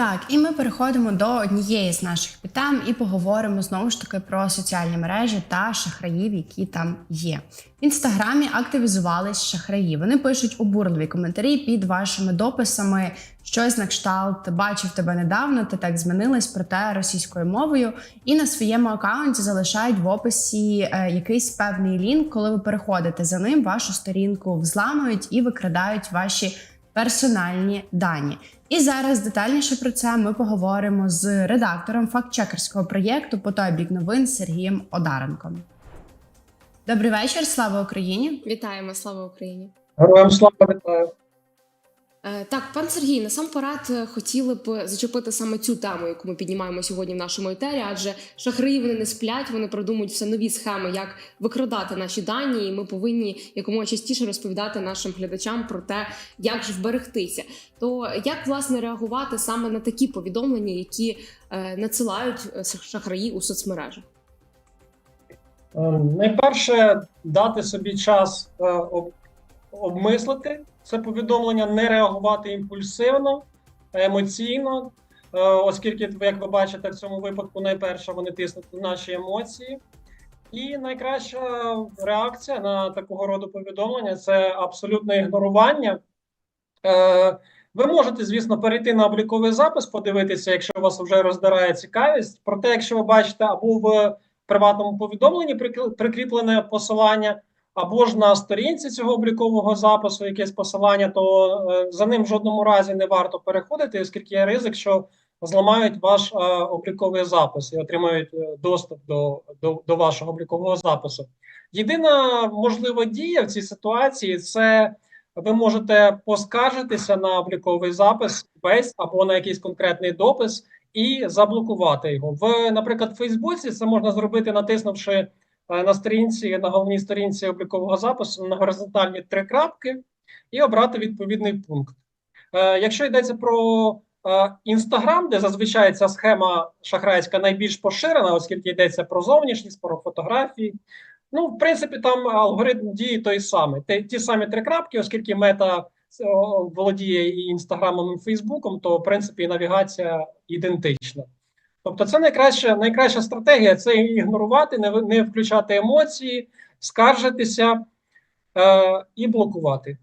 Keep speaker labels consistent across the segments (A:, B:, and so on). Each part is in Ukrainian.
A: Так, і ми переходимо до однієї з наших питань і поговоримо знову ж таки про соціальні мережі та шахраїв, які там є. В інстаграмі активізувались шахраї. Вони пишуть обурливі коментарі під вашими дописами. Щось на кшталт бачив тебе недавно, ти так змінилась, проте російською мовою. І на своєму аккаунті залишають в описі е, якийсь певний лінк. Коли ви переходите за ним, вашу сторінку взламують і викрадають ваші персональні дані. І зараз детальніше про це ми поговоримо з редактором фактчекерського проєкту по той бік новин Сергієм Одаренком. Добрий вечір, слава Україні!
B: Вітаємо, слава Україні.
C: Героям слава вітаю.
B: Е, Так, пан Сергій, насамперед е, хотіли б зачепити саме цю тему, яку ми піднімаємо сьогодні в нашому етері, адже шахраї вони не сплять, вони продумують все нові схеми, як викрадати наші дані, і ми повинні якомога частіше розповідати нашим глядачам про те, як ж вберегтися. То як власне реагувати саме на такі повідомлення, які е, надсилають шахраї у соцмережах?
C: Е, Найперше дати собі час обмислити це повідомлення, не реагувати імпульсивно, емоційно, е, оскільки, як ви бачите, в цьому випадку найперше вони тиснуть на наші емоції. І найкраща реакція на такого роду повідомлення це абсолютне ігнорування. Е, Ви можете, звісно, перейти на обліковий запис, подивитися, якщо вас вже роздирає цікавість. Проте, якщо ви бачите або в приватному повідомленні прикріплене посилання, або ж на сторінці цього облікового запису якесь посилання, то е, за ним в жодному разі не варто переходити, оскільки є ризик, що зламають ваш е, обліковий запис і отримають е, доступ до, до, до вашого облікового запису. Єдина можлива дія в цій ситуації це ви можете поскаржитися на обліковий запис весь або на якийсь конкретний допис і заблокувати його. В, наприклад, в Фейсбуці це можна зробити, натиснувши на сторінці, на головній сторінці облікового запису на горизонтальні три крапки і обрати відповідний пункт. Е, Якщо йдеться про Інстаграм, де зазвичай ця схема шахрайська найбільш поширена, оскільки йдеться про зовнішність, про фотографії. Ну, в принципі, там алгоритм дії той самий. Те- Ті самі три крапки, оскільки мета володіє і інстаграмом, і Фейсбуком, то в принципі навігація ідентична. Тобто, це найкраща, найкраща стратегія це ігнорувати, не, не включати емоції, скаржитися е, і блокувати.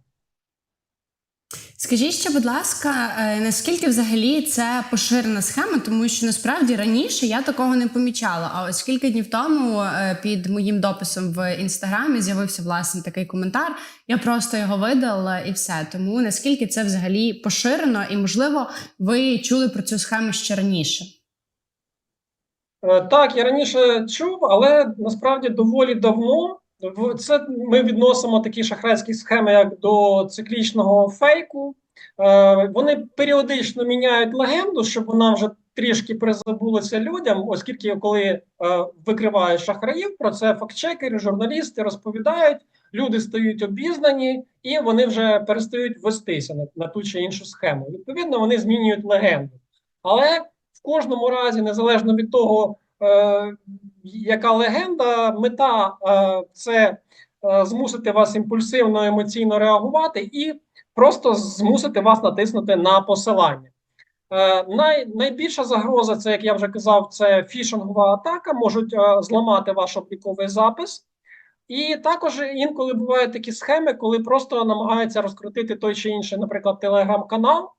A: Скажіть ще, будь ласка, е, наскільки взагалі це поширена схема, тому що насправді раніше я такого не помічала. А ось кілька днів тому е, під моїм дописом в інстаграмі з'явився власне такий коментар. Я просто його видала і все. Тому наскільки це взагалі поширено, і можливо, ви чули про цю схему ще раніше?
C: Е, Так, я раніше чув, але насправді доволі давно. Це ми відносимо такі шахрайські схеми, як до циклічного фейку. Е, Вони періодично міняють легенду, щоб вона вже трішки призабулася людям, оскільки коли е, викривають шахраїв, про це фактчекери, журналісти розповідають, люди стають обізнані і вони вже перестають вестися на, на ту чи іншу схему. Відповідно, вони змінюють легенду. Але в кожному разі, незалежно від того, е, яка легенда, мета е, це е, змусити вас імпульсивно емоційно реагувати і просто змусити вас натиснути на посилання. Е, най, найбільша загроза, це як я вже казав, це фішингова атака, можуть е, зламати ваш обліковий запис. І також інколи бувають такі схеми, коли просто намагаються розкрутити той чи інший, наприклад, телеграм-канал.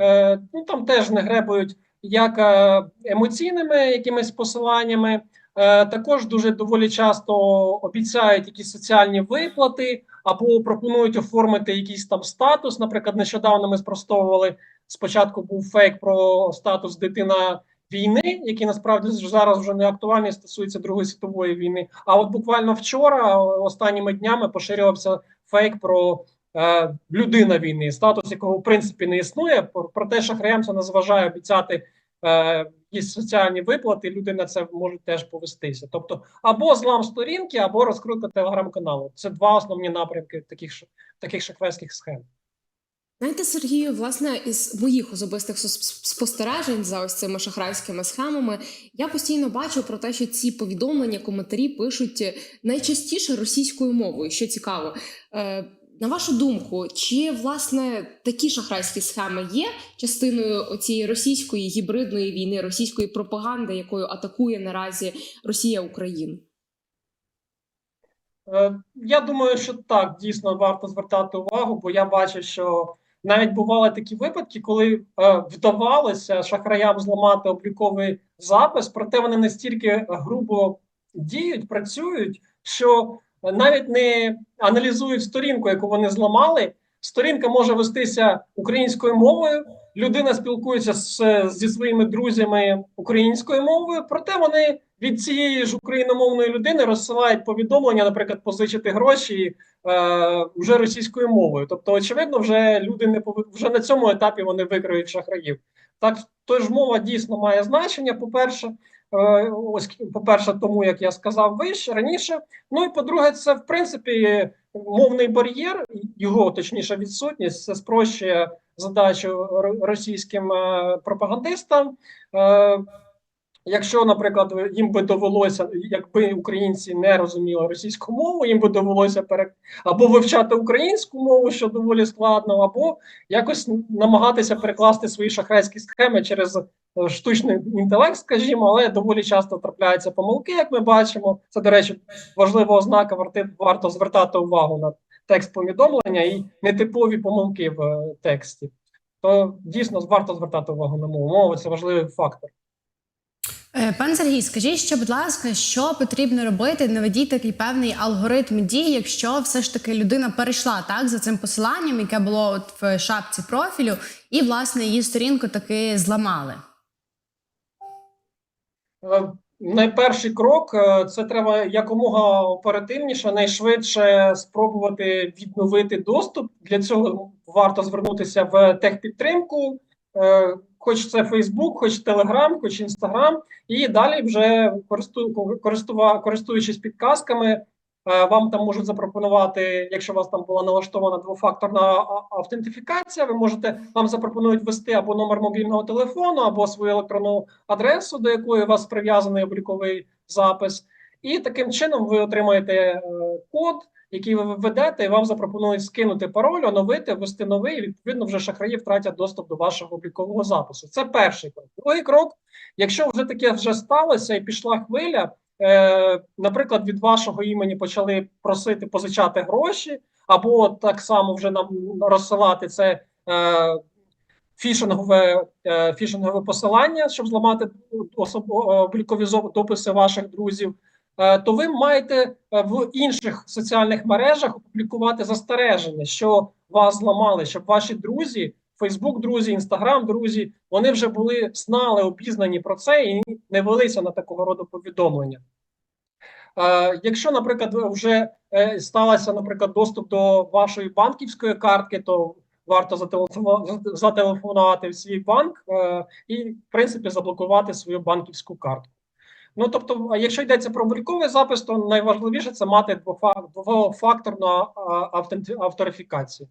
C: Е, ну там теж не гребують як е, емоційними якимись посиланнями. Е, також дуже доволі часто обіцяють якісь соціальні виплати або пропонують оформити якийсь там статус. Наприклад, нещодавно ми спростовували. Спочатку був фейк про статус дитина війни, який насправді зараз вже не актуальний, стосується Другої світової війни. А от буквально вчора, останніми днями, поширювався фейк про е, людина війни, статус якого в принципі не існує. Про- Проте шахраям це не зважає обіцяти е, якісь соціальні виплати. Люди на це можуть теж повестися. Тобто, або злам сторінки, або розкрутка телеграм-каналу. Це два основні напрямки таких таких шахрайських схем.
B: Знаєте, Сергію, власне, із моїх особистих спостережень за ось цими шахрайськими схемами, я постійно бачу про те, що ці повідомлення, коментарі пишуть найчастіше російською мовою, що цікаво. На вашу думку, чи власне такі шахрайські схеми є частиною цієї російської гібридної війни, російської пропаганди, якою атакує наразі Росія Україну?
C: Е, Я думаю, що так дійсно варто звертати увагу, бо я бачив, що навіть бували такі випадки, коли е, вдавалося шахраям зламати обліковий запис, проте вони настільки грубо діють, працюють, що навіть не аналізують сторінку, яку вони зламали. Сторінка може вестися українською мовою. Людина спілкується з, зі своїми друзями українською мовою, проте вони від цієї ж україномовної людини розсилають повідомлення, наприклад, позичити гроші е, вже російською мовою. Тобто, очевидно, вже люди не пови... вже на цьому етапі вони викриють шахраїв. Так, тож мова дійсно має значення. По-перше, е, ось по-перше, тому як я сказав вище раніше. Ну і по-друге, це в принципі мовний бар'єр, його точніше відсутність, це спрощує задачу російським е, пропагандистам. Е, Якщо, наприклад, їм би довелося, якби українці не розуміли російську мову, їм би довелося пере... або вивчати українську мову, що доволі складно, або якось намагатися перекласти свої шахрайські схеми через е, штучний інтелект, скажімо, але доволі часто трапляються помилки, як ми бачимо. Це, до речі, важлива ознака, варто звертати увагу на текст повідомлення і нетипові помилки в е, тексті. То дійсно варто звертати увагу на мову. Мова це важливий фактор.
A: Е, Пан Сергій, скажіть ще, будь ласка, що потрібно робити? Наведіть такий певний алгоритм дій, якщо все ж таки людина перейшла так за цим посиланням, яке було от в шапці профілю, і власне її сторінку таки зламали.
C: Е, Найперший крок е, це треба якомога оперативніше, найшвидше спробувати відновити доступ. Для цього варто звернутися в техпідтримку, е, хоч це Facebook, хоч Telegram, хоч Instagram, і далі вже користу, користуючись підказками, вам там можуть запропонувати, якщо у вас там була налаштована двофакторна автентифікація, ви можете вам запропонують ввести або номер мобільного телефону, або свою електронну адресу, до якої у вас прив'язаний обліковий запис, і таким чином ви отримаєте е, код, який ви введете, і вам запропонують скинути пароль, оновити, ввести новий. І відповідно вже шахраї втратять доступ до вашого облікового запису. Це перший крок. Другий крок, якщо вже таке вже сталося і пішла хвиля. Е, наприклад, від вашого імені почали просити позичати гроші, або так само вже нам розсилати це е, фішингове, е, фішингове посилання, щоб зламати облікові дописи ваших друзів. е, То ви маєте е, в інших соціальних мережах опублікувати застереження, що вас зламали, щоб ваші друзі, Фейсбук, друзі, Інстаграм, друзі, вони вже були знали, обізнані про це і не велися на такого роду повідомлення. Якщо, наприклад, вже е, сталося, наприклад, доступ до вашої банківської картки, то варто зателефонувати в свій банк е, і, в принципі, заблокувати свою банківську картку. Ну, тобто, якщо йдеться про обліковий запис, то найважливіше це мати двофа- двофакторну авторифікацію.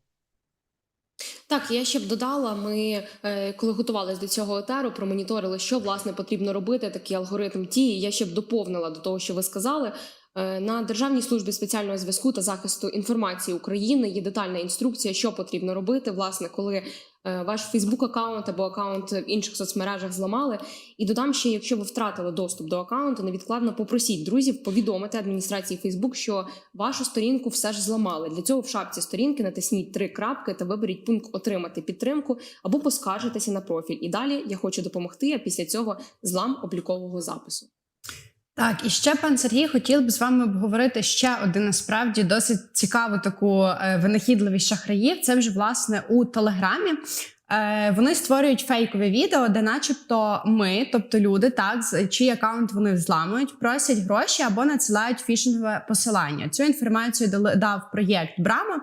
B: Так, я ще б додала. Ми е, коли готувалися до цього етеру, промоніторили, що власне потрібно робити, такий алгоритм дії. Я ще б доповнила до того, що ви сказали. Е, На Державній службі спеціального зв'язку та захисту інформації України є детальна інструкція, що потрібно робити, власне, коли ваш Фейсбук аккаунт або аккаунт в інших соцмережах зламали. І додам ще, якщо ви втратили доступ до аккаунту, невідкладно попросіть друзів повідомити адміністрації Фейсбук, що вашу сторінку все ж зламали. Для цього в шапці сторінки натисніть три крапки та виберіть пункт Отримати підтримку або поскаржитися на профіль. І далі я хочу допомогти. А після цього злам облікового запису.
A: Так, і ще пан Сергій хотів би з вами обговорити ще один насправді досить цікаву таку е, винахідливість шахраїв. Це вже власне у Телеграмі. Е, вони створюють фейкові відео, де, начебто, ми, тобто люди, так чий аккаунт вони взламують, просять гроші або надсилають фішингове посилання. Цю інформацію дав проєкт Брама.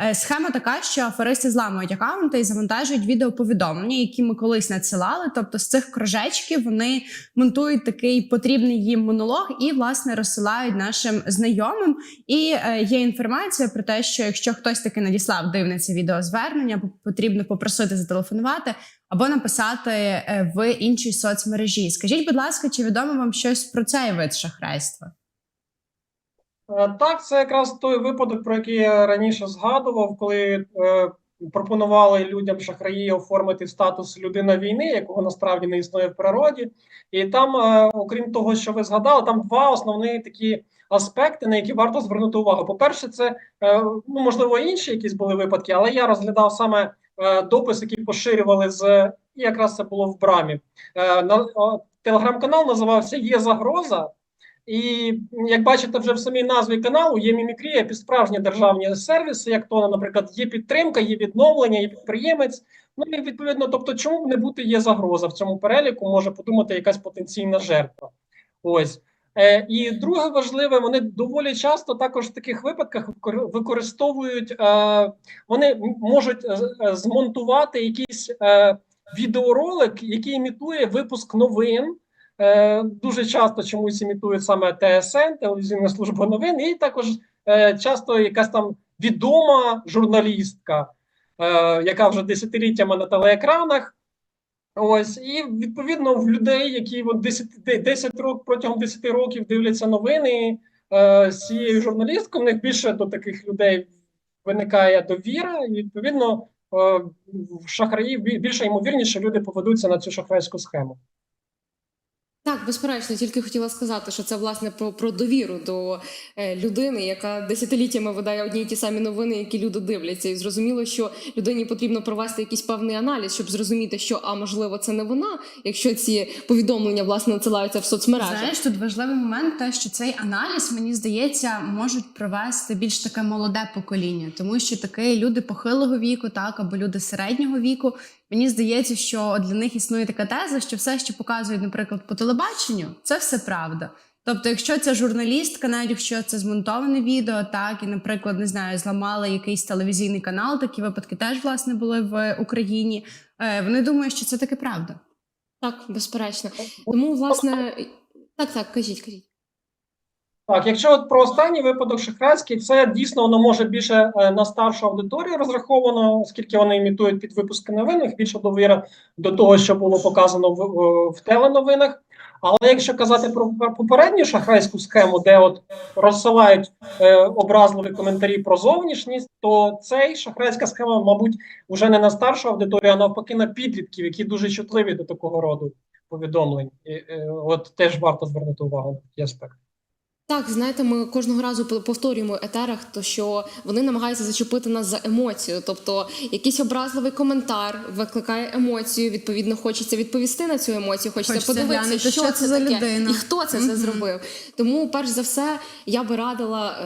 A: Е, Схема така, що аферисти зламують аккаунти і завантажують відеоповідомлення, які ми колись надсилали. Тобто з цих кружечків вони монтують такий потрібний їм монолог і власне розсилають нашим знайомим. І е, є інформація про те, що якщо хтось таки надіслав дивне це відеозвернення, по- потрібно попросити зателефонувати або написати е, в іншій соцмережі. Скажіть, будь ласка, чи відомо вам щось про цей вид шахрайства?
C: Е, Так, це якраз той випадок, про який я раніше згадував, коли е, пропонували людям шахраї оформити статус людина війни, якого насправді не існує в природі. І там, е, окрім того, що ви згадали, там два основні такі аспекти, на які варто звернути увагу. По-перше, це е, ну можливо інші якісь були випадки, але я розглядав саме е, допис, який поширювали з якраз це було в брамі. Е, на телеграм-канал називався Є загроза. І як бачите, вже в самій назві каналу є мімікрія під справжні державні сервіси, як то, наприклад, є підтримка, є відновлення, є підприємець. Ну і відповідно, тобто, чому б не бути є загроза в цьому переліку, може подумати якась потенційна жертва. Ось. Е, і друге важливе, вони доволі часто також в таких випадках викор- використовують, е, вони можуть е, змонтувати якийсь відеоролик, який імітує випуск новин. Дуже часто чомусь імітують саме ТСН, телевізійна служба новин, і також часто якась там відома журналістка, яка вже десятиліттями на телеекранах. Ось, і відповідно в людей, які от 10, 10 років протягом 10 років дивляться новини е, з цією журналісткою, в них більше до таких людей виникає довіра, і відповідно е, шахраї більше ймовірніше люди поведуться на цю шахрайську схему.
B: Так, безперечно, тільки хотіла сказати, що це власне про, про довіру до е, людини, яка десятиліттями видає одні й ті самі новини, які люди дивляться. І зрозуміло, що людині потрібно провести якийсь певний аналіз, щоб зрозуміти, що а можливо це не вона, якщо ці повідомлення власне надсилаються в соцмережах.
A: Знаєш, тут важливий момент, те, що цей аналіз, мені здається, можуть провести більш таке молоде покоління, тому що таке люди похилого віку, так або люди середнього віку. Мені здається, що для них існує така теза, що все, що показують, наприклад, по телебаченню, це все правда. Тобто, якщо це журналістка, навіть якщо це змонтоване відео, так і, наприклад, не знаю, зламали якийсь телевізійний канал, такі випадки теж власне були в Україні. е, Вони думають, що це таки правда.
B: Так, безперечно. Тому, власне, так, так, кажіть, кажіть.
C: Так, якщо от про останній випадок шахрайський, це дійсно воно може більше е, на старшу аудиторію розраховано, оскільки вони імітують під випуски новин, їх більше довіра до того, що було показано в, в, в теленовинах. Але якщо казати про попередню шахрайську схему, де от розсилають е, образливі коментарі про зовнішність, то цей шахрайська схема, мабуть, вже не на старшу аудиторію, а навпаки на підлітків, які дуже чутливі до такого роду повідомлень. І, е, от теж варто звернути увагу на такий аспект.
B: Так, знаєте, ми кожного разу пов- повторюємо в етерах, то що вони намагаються зачепити нас за емоцію. Тобто, якийсь образливий коментар викликає емоцію. Відповідно, хочеться відповісти на цю емоцію. Хочеться,
A: Хочеться
B: подивитися,
A: глянути,
B: що,
A: що
B: це
A: це за
B: таке
A: людина.
B: і хто це, це зробив. Тому, перш за все, я би радила.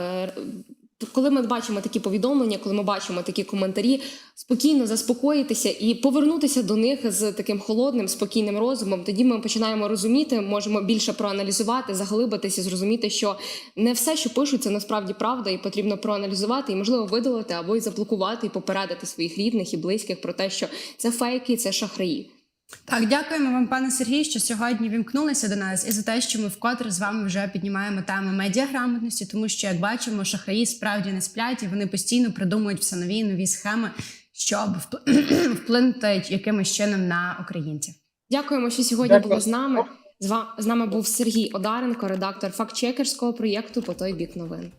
B: Коли ми бачимо такі повідомлення, коли ми бачимо такі коментарі, спокійно заспокоїтися і повернутися до них з таким холодним, спокійним розумом. Тоді ми починаємо розуміти, можемо більше проаналізувати, заглибитися, зрозуміти, що не все, що пишуть, це насправді правда, і потрібно проаналізувати і можливо видалити або й заблокувати і попередити своїх рідних і близьких про те, що це фейки, це шахраї.
A: Так, дякуємо вам, пане Сергій, що сьогодні вімкнулися до нас і за те, що ми вкотре з вами вже піднімаємо тему медіаграмотності, тому що, як бачимо, шахраї справді не сплять і вони постійно придумують все нові і нові схеми, щоб впл- вплинути якимось чином на українців.
B: Дякуємо, що сьогодні
C: Дякую.
B: були з нами. З нами був Сергій Одаренко, редактор фактчекерського проєкту по той бік новин.